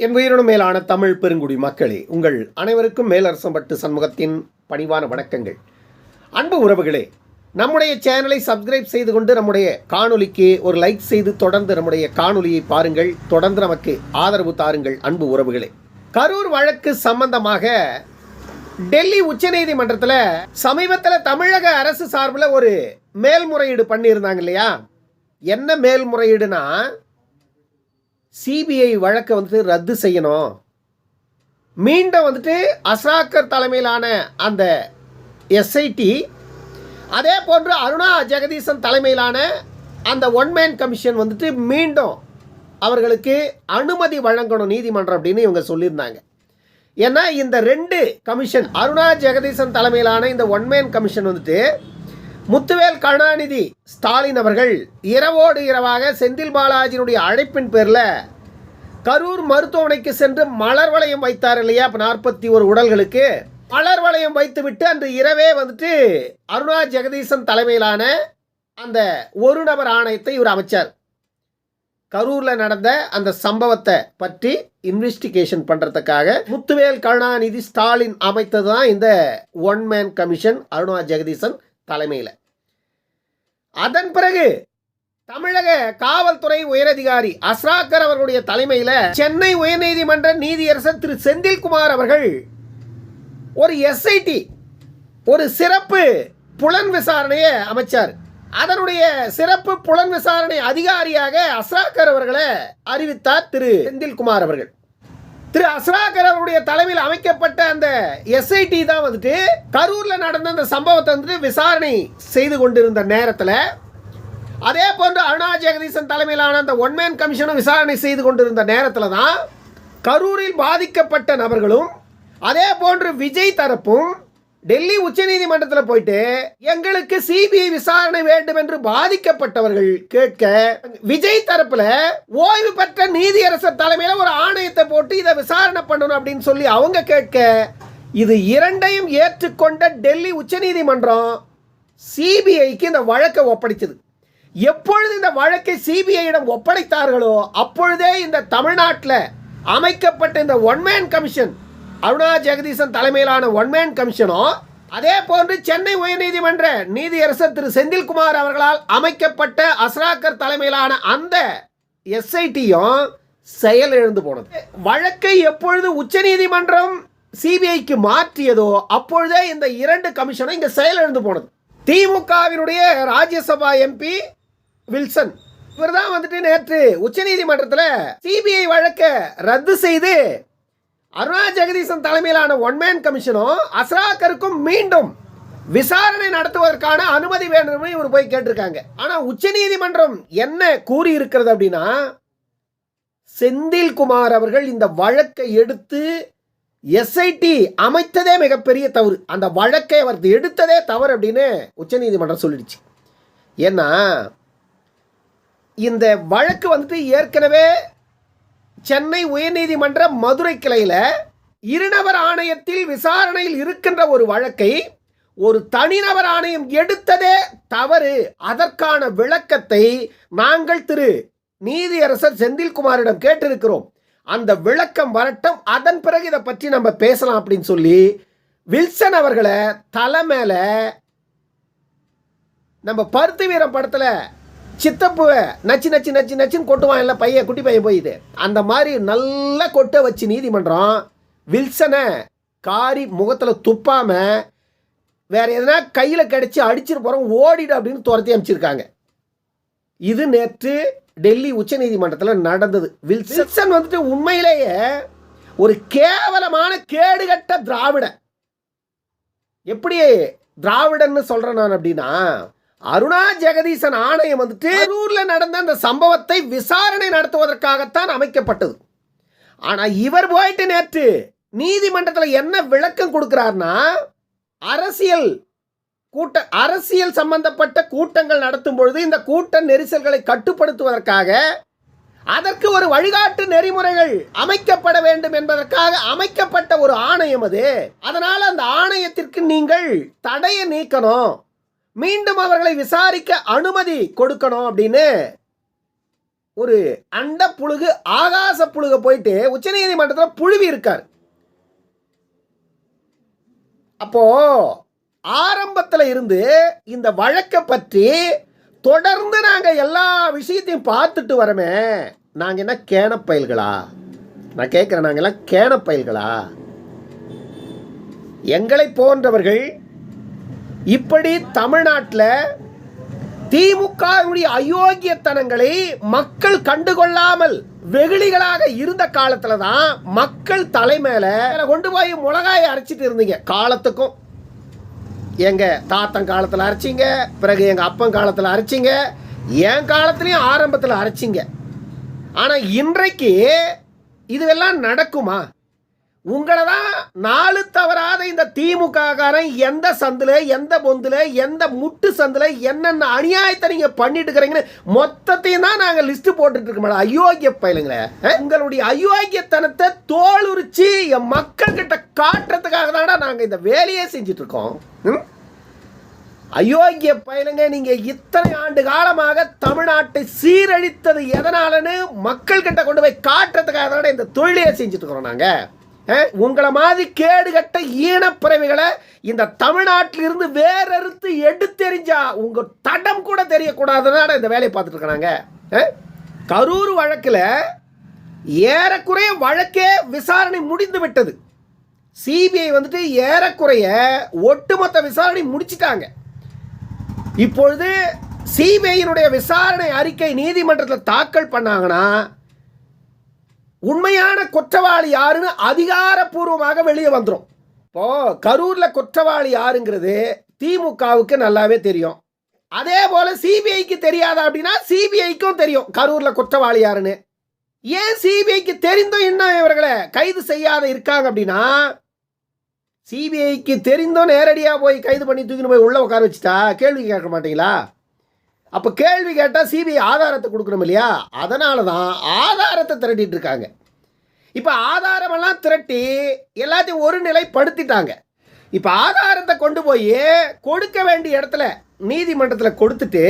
என் உயிரினும் மேலான தமிழ் பெருங்குடி மக்களே உங்கள் அனைவருக்கும் மேலரசம்பட்டு சண்முகத்தின் பணிவான வணக்கங்கள். அன்பு உறவுகளே நம்முடைய சேனலை சப்ஸ்கிரைப் செய்து கொண்டு நம்முடைய காணொலிக்கு ஒரு லைக் செய்து தொடர்ந்து நம்முடைய காணொலியை பாருங்கள். தொடர்ந்து நமக்கு ஆதரவு தாருங்கள் அன்பு உறவுகளே. கரூர் வழக்கு சம்பந்தமாக டெல்லி உச்சநீதிமன்றத்தில் சமீபத்தில் தமிழக அரசு சார்பில் ஒரு மேல்முறையீடு பண்ணியிருந்தாங்க இல்லையா? என்ன மேல்முறையீடுனா சிபிஐ வழக்கை வந்துட்டு ரத்து செய்யணும். மீண்டும் வந்துட்டு அசாக்கர் தலைமையிலான அந்த எஸ்ஐடி அதே போன்று அருணா ஜெகதீசன் தலைமையிலான அந்த ஒன்மேன் கமிஷன் வந்துட்டு மீண்டும் அவர்களுக்கு அனுமதி வழங்கணும் நீதிமன்றம் அப்படின்னு இவங்க சொல்லியிருந்தாங்க. ஏன்னா இந்த ரெண்டு கமிஷன் அருணா ஜெகதீசன் தலைமையிலான இந்த ஒன்மேன் கமிஷன் வந்துட்டு முத்துவேல் கருணாநிதி ஸ்டாலின் அவர்கள் இரவோடு இரவாக செந்தில் பாலாஜியினுடைய அழைப்பின் பேரில் கரூர் மருத்துவமனைக்கு சென்று மலர் வளையம் வைத்தார் இல்லையா? இப்போ நாற்பத்தி ஒரு உடல்களுக்கு. மலர் வளையம் வைத்துவிட்டு அன்று இரவே வந்துட்டு அருணா ஜெகதீசன் தலைமையிலான அந்த ஒரு நபர் ஆணையத்தை இவர் அமைச்சார். கரூரில் நடந்த அந்த சம்பவத்தை பற்றி இன்வெஸ்டிகேஷன் பண்ணுறதுக்காக முத்துவேல் கருணாநிதி ஸ்டாலின் அமைத்தது தான் இந்த one man commission Aruna Jagadeesan தலைமையில். அதன் பிறகு தமிழக காவல்துறை உயரதிகாரி அஸ்ராக்கர் அவர்களுடைய தலைமையில் சென்னை உயர்நீதிமன்ற நீதியரசர் திரு செந்தில்குமார் அவர்கள் ஒரு எஸ்ஐடி ஒரு சிறப்பு புலன் விசாரணையை அமைச்சார். அதனுடைய சிறப்பு புலன் விசாரணை அதிகாரியாக அஸ்ராக்கர் அவர்களை அறிவித்தார் திரு செந்தில்குமார் அவர்கள். திரு அஸ்ராகர் அவருடைய தலைமையில் அமைக்கப்பட்ட அந்த எஸ்ஐடி தான் வந்துட்டு கரூர்ல நடந்த அந்த சம்பவத்தை வந்துட்டு விசாரணை செய்து கொண்டிருந்த நேரத்தில் அதே போன்று அருணா ஜெகதீசன் தலைமையிலான அந்த ஒன்மேன் கமிஷனும் விசாரணை செய்து கொண்டிருந்த நேரத்தில் தான் கரூரில் பாதிக்கப்பட்ட நபர்களும் அதே போன்று விஜய் தரப்பும் டெல்லி உச்சநீதிமன்றத்தில் போயிட்டு எங்களுக்கு சிபிஐ விசாரணை வேண்டும் என்று பாதிக்கப்பட்டவர்கள் கேட்க விஜய் தரப்புல ஓய்வு பெற்ற நீதியரசர் தலைமையில ஒரு ஆணையத்தை போட்டு இதை விசாரணை பண்ணணும் அப்படின்னு சொல்லி அவங்க கேட்க இது இரண்டையும் ஏற்றுக்கொண்ட டெல்லி உச்சநீதிமன்றம் சிபிஐக்கு இந்த வழக்கை ஒப்படைச்சது. எப்பொழுது இந்த வழக்கை சிபிஐயிடம் ஒப்படைத்தார்களோ அப்பொழுதே இந்த தமிழ்நாட்டில் அமைக்கப்பட்ட இந்த ஒன்மேன் கமிஷன் அருணா ஜெகதீசன் தலைமையிலான ஒன்மேன் கமிஷனும் அதே போன்று சென்னை உயர்நீதிமன்ற நீதியரசர் திரு செந்தில்குமார் அவர்களால் அமைக்கப்பட்ட அஸ்ராக்கர் தலைமையிலான அந்த எஸ்ஐடியும் செயல் எழுந்து போனது. வழக்கை எப்பொழுது உச்சநீதிமன்றம் சிபிஐக்கு மாற்றியதோ அப்பொழுதே இந்த இரண்டு கமிஷனும் இங்கே செயல் எழுந்து போனது. திமுகவினுடைய ராஜ்யசபா எம்பி வில்சன் இவர் தான் வந்துட்டு நேற்று உச்சநீதிமன்றத்தில் சிபிஐ வழக்கை ரத்து செய்து அருணா ஜெகதீசன் தலைமையிலான ஒன்மேன் கமிஷனும் அஸ்ராக்கருக்கும் மீண்டும் விசாரணை நடத்துவதற்கான அனுமதி வேண்டும்னு இவர் போய் கேட்டிருக்காங்க. ஆனால் உச்சநீதிமன்றம் என்ன கூறி இருக்கிறது அப்படின்னா செந்தில்குமார் அவர்கள் இந்த வழக்கை எடுத்து எஸ்ஐடி அமைத்ததே மிகப்பெரிய தவறு. அந்த வழக்கை அவர் எடுத்ததே தவறு அப்படின்னு உச்சநீதிமன்றம் சொல்லிடுச்சு. ஏன்னா இந்த வழக்கு வந்துட்டு ஏற்கனவே சென்னை உயர்நீதிமன்ற மதுரை கிளையில் இருநபர் ஆணையத்தில் விசாரணையில் இருக்கின்ற ஒரு வழக்கை ஒரு தனிநபர் ஆணையம் எடுத்ததே தவறு. அதற்கான விளக்கத்தை நாங்கள் திரு. நீதியரசர் செந்தில்குமாரிடம் கேட்டிருக்கிறோம். அந்த விளக்கம் வரட்டும். அதன் பிறகு இதை பற்றி நம்ம பேசலாம் அப்படின்னு சொல்லி வில்சன் அவர்களை தலை மேலே நம்ம பருத்தி வீரம் படத்தில் சித்தப்புவை நச்சு நச்சு நச்சு நச்சுன்னு கொட்டுவான். இல்லை பையன் குட்டி பையன் போயிது அந்த மாதிரி நல்லா கொட்ட வச்சு நீதிமன்றம் வில்சனை காரி முகத்தில் துப்பாமல் வேறு எதனா கையில் கிடச்சி அடிச்சிட்டு போகிறோம் ஓடிடு அப்படின்னு துரத்தி அமைச்சிருக்காங்க இது நேற்று டெல்லி உச்சநீதிமன்றத்தில் நடந்தது. வில்சன் வந்துட்டு உண்மையிலேயே ஒரு கேவலமான கேடுகட்ட திராவிட. எப்படி திராவிடன்னு சொல்கிறேன் நான் அப்படின்னா அருணா ஜெகதீசன் ஆணையம் வந்துட்டு கரூர்ல நடந்த அந்த சம்பவத்தை விசாரணை நடத்துவதற்காகத்தான் அமைக்கப்பட்டது. ஆனால் இவர் போயிட்டு நேற்று நீதிமன்றத்தில் என்ன விளக்கம் கொடுக்கிறார்னா அரசியல் கூட்ட அரசியல் சம்பந்தப்பட்ட கூட்டங்கள் நடத்தும் பொழுது இந்த கூட்ட நெரிசல்களை கட்டுப்படுத்துவதற்காக அதற்கு ஒரு வழிகாட்டு நெறிமுறைகள் அமைக்கப்பட வேண்டும் என்பதற்காக அமைக்கப்பட்ட ஒரு ஆணையம் அது. அதனால் அந்த ஆணையத்திற்கு நீங்கள் தடையை நீக்கணும். மீண்டும் அவர்களை விசாரிக்க அனுமதி கொடுக்கணும் அப்படின்னு ஒரு அண்ட புழுகு ஆகாச புழுக போயிட்டு உச்சநீதிமன்றத்தில் புழுவி இருக்கார். அப்போ ஆரம்பத்தில் இருந்து இந்த வழக்கை பற்றி தொடர்ந்து நாங்கள் எல்லா விஷயத்தையும் பார்த்துட்டு வரமே நாங்கள் என்ன கேனப்பயல்களா நான் கேட்குறேன் நாங்கள் எல்லாம் கேனப்பயல்களா எங்களை போன்றவர்கள் இப்படி தமிழ்நாட்டில் திமுகவுடைய அயோக்கியத்தனங்களை மக்கள் கண்டுகொள்ளாமல் வெகுளிகளாக இருந்த காலத்துல தான் மக்கள் தலைமையில கொண்டு போய் மிளகாயை அரைச்சிட்டு இருந்தீங்க. காலத்துக்கும். எங்க தாத்தன் காலத்தில் அரைச்சிங்க பிறகு எங்க அப்பன் காலத்தில் அரைச்சிங்க என் காலத்துலேயும் ஆரம்பத்தில் அரைச்சிங்க. ஆனா இன்றைக்கு இதுவெல்லாம் நடக்குமா? உங்களை தான் நாலு தவறாத இந்த திமுககாரன் எந்த சந்தில் எந்த பொந்தில் எந்த முட்டு சந்தில் என்னென்ன அநியாயத்தை நீங்கள் பண்ணிட்டு இருக்கிறீங்கன்னு மொத்தத்தையும் தான் நாங்கள் லிஸ்ட்டு போட்டுட்டு இருக்க மாட்டோம் அயோக்கிய பயிலுங்களே உங்களுடைய அயோக்கியத்தனத்தை தோல் உரிச்சு என் மக்கள் கிட்ட காட்டுறதுக்காக தானடா நாங்கள் இந்த வேலையே செஞ்சுட்டு இருக்கோம். ம்? அயோக்கிய பயலுங்க நீங்க இத்தனை ஆண்டு காலமாக தமிழ்நாட்டை சீரழித்தது எதனாலன்னு மக்கள் கிட்ட கொண்டு போய் காட்டுறதுக்காக தானே இந்த தொழிலையே செஞ்சுட்டு இருக்கிறோம் நாங்கள் உங்களை மாதிரி கேடுகட்ட ஈனப்பிறவிகளை இந்த தமிழ்நாட்டிலிருந்து வேறறுத்து எடுத்தெறிஞ்சா உங்கள் தடம் கூட தெரியக்கூடாதுன்னு இந்த வேலையை பார்த்துட்டு இருக்கிறாங்க. கரூர் வழக்கில் ஏறக்குறைய வழக்கே விசாரணை முடிந்து விட்டது. சிபிஐ வந்துட்டு ஏறக்குறைய ஒட்டுமொத்த விசாரணை முடிச்சிட்டாங்க. இப்பொழுது சிபிஐயினுடைய விசாரணை அறிக்கை நீதிமன்றத்தில் தாக்கல் பண்ணாங்கன்னா உண்மையான குற்றவாளி யாருன்னு அதிகாரப்பூர்வமாக வெளியே வந்துடும் இப்போ கரூரில் குற்றவாளி யாருங்கிறது திமுகவுக்கு நல்லாவே தெரியும். அதே போல சிபிஐக்கு தெரியாதா அப்படின்னா சிபிஐக்கும் தெரியும் கரூரில் குற்றவாளி யாருன்னு. ஏன் சிபிஐக்கு தெரிந்தும் இன்னும் இவர்களை கைது செய்யாத இருக்காங்க அப்படின்னா சிபிஐக்கு தெரிந்தும் நேரடியாக போய் கைது பண்ணி தூக்கின்னு போய் உள்ளே உட்கார வச்சுட்டா கேள்வி கேட்க மாட்டீங்களா? அப்போ கேள்வி கேட்டால் சிபிஐ ஆதாரத்தை கொடுக்கணும் இல்லையா? அதனால தான் ஆதாரத்தை திரட்டிட்டு இருக்காங்க. இப்போ ஆதாரமெல்லாம் திரட்டி எல்லாத்தையும் ஒரு நிலைப்படுத்திட்டாங்க. இப்போ ஆதாரத்தை கொண்டு போய் கொடுக்க வேண்டிய இடத்துல நீதிமன்றத்தில் கொடுத்துட்டு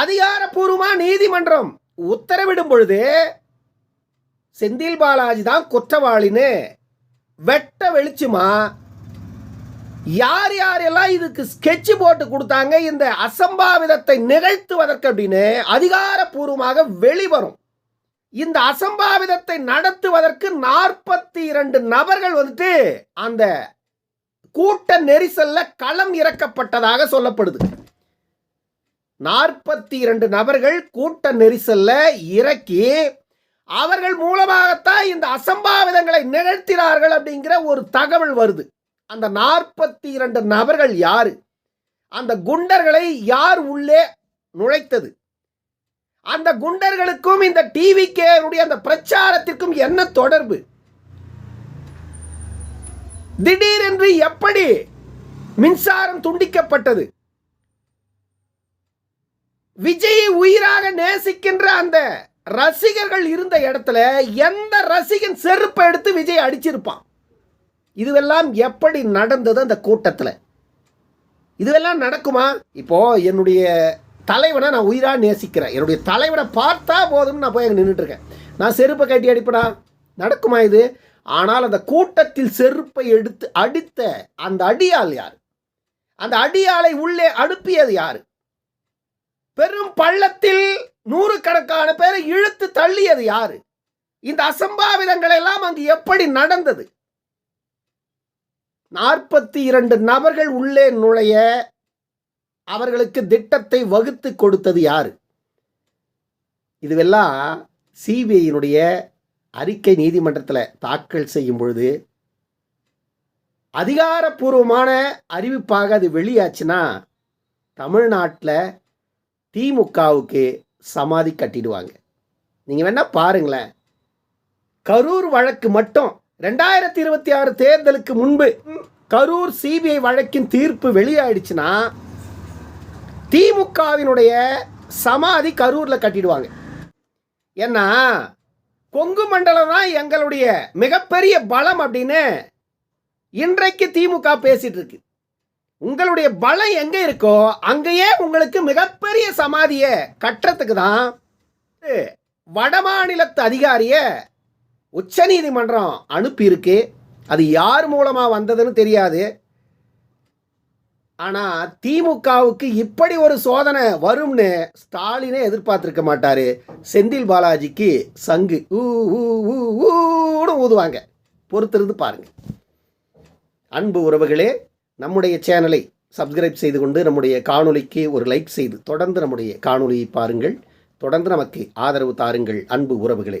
அதிகாரப்பூர்வமாக நீதிமன்றம் உத்தரவிடும் பொழுது செந்தில் பாலாஜி தான் குற்றவாளின்னு வெட்ட வெளிச்சமாக யார் யாரெல்லாம் இதுக்கு ஸ்கெட்ச் போட்டு கொடுத்தாங்க இந்த அசம்பாவிதத்தை நிகழ்த்துவதற்கு அப்படின்னு அதிகாரப்பூர்வமாக வெளிவரும். இந்த அசம்பாவிதத்தை நடத்துவதற்கு நாற்பத்தி இரண்டு நபர்கள் வந்துட்டு அந்த கூட்ட நெரிசல்ல களம் இறக்கப்பட்டதாக சொல்லப்படுது. நாற்பத்தி இரண்டு நபர்கள் கூட்ட நெரிசல்ல இறக்கி அவர்கள் மூலமாகத்தான் இந்த அசம்பாவிதங்களை நிகழ்த்தினார்கள் அப்படிங்கிற ஒரு தகவல் வருது. அந்த நாற்பத்தி இரண்டு நபர்கள் யாரு? அந்த குண்டர்களை யார் உள்ளே நுழைத்தது? அந்த குண்டர்களுக்கும் இந்த டிவிக்கேனுடைய அந்த பிரச்சாரத்திற்கும் என்ன தொடர்பு? திடீரென்று எப்படி மின்சாரம் துண்டிக்கப்பட்டது? விஜய் உயிராக நேசிக்கின்ற அந்த ரசிகர்கள் இருந்த இடத்துல எந்த ரசிகன் செருப்பை எடுத்து விஜய் அடிச்சிருப்பான்? இதுவெல்லாம் எப்படி நடந்தது அந்த கூட்டத்தில்? இதுவெல்லாம் நடக்குமா? இப்போது என்னுடைய தலைவனை நான் உயிராக நேசிக்கிறேன். என்னுடைய தலைவனை பார்த்தா போதும்னு நான் போய் அங்கே நின்றுட்டு இருக்கேன். நான் செருப்பை கட்டி அடிப்படா நடக்குமா இது? ஆனால் அந்த கூட்டத்தில் செருப்பை எடுத்து அடித்த அந்த அடியாள் யார்? அந்த அடியாளை உள்ளே அனுப்பியது யார்? பெரும் பள்ளத்தில் நூறுக்கணக்கான பேரை இழுத்து தள்ளியது யாரு? இந்த அசம்பாவிதங்கள் எல்லாம் அங்கு எப்படி நடந்தது? நாற்பத்தி இரண்டு நபர்கள் உள்ளே நுழைய அவர்களுக்கு திட்டத்தை வகுத்து கொடுத்தது யார்? இதுவெல்லாம் சிபிஐயினுடைய அறிக்கை நீதிமன்றத்தில் தாக்கல் செய்யும் பொழுது அதிகாரப்பூர்வமான அறிவிப்பாக அது வெளியாச்சுன்னா தமிழ்நாட்டில் திமுகவுக்கு சமாதி கட்டிடுவாங்க. நீங்கள் வேணால் பாருங்களேன். கரூர் வழக்கு மட்டும் ரெண்டாயிரத்தி இருபத்தி ஆறு தேர்தலுக்கு முன்பு கரூர் சிபிஐ வழக்கின் தீர்ப்பு வெளியாயிடுச்சுன்னா திமுகவினுடைய சமாதி கரூரில் கட்டிடுவாங்க. ஏன்னா கொங்கு மண்டலம் தான் எங்களுடைய மிகப்பெரிய பலம் அப்படின்னு இன்றைக்கு திமுக பேசிட்டு இருக்கு. உங்களுடைய பலம் எங்கே இருக்கோ அங்கேயே உங்களுக்கு மிகப்பெரிய சமாதியை கட்டுறதுக்கு தான் வடமாநிலத்து அதிகாரியை உச்சநீதிமன்றம் அனுப்பியிருக்கு அது யார் மூலமாக வந்ததுன்னு தெரியாது. ஆனால் திமுகவுக்கு இப்படி ஒரு சோதனை வரும்னு ஸ்டாலினே எதிர்பார்த்துருக்க மாட்டார். செந்தில் பாலாஜிக்கு சங்கு ஊ ஊ ஊன்னு ஊதுவாங்க. பொறுத்திருந்து பாருங்கள் அன்பு உறவுகளே நம்முடைய சேனலை சப்ஸ்கிரைப் செய்து கொண்டு நம்முடைய காணொளிக்கு ஒரு லைக் செய்து தொடர்ந்து நம்முடைய காணொலியை பாருங்கள். தொடர்ந்து நமக்கு ஆதரவு தாருங்கள் அன்பு உறவுகளே.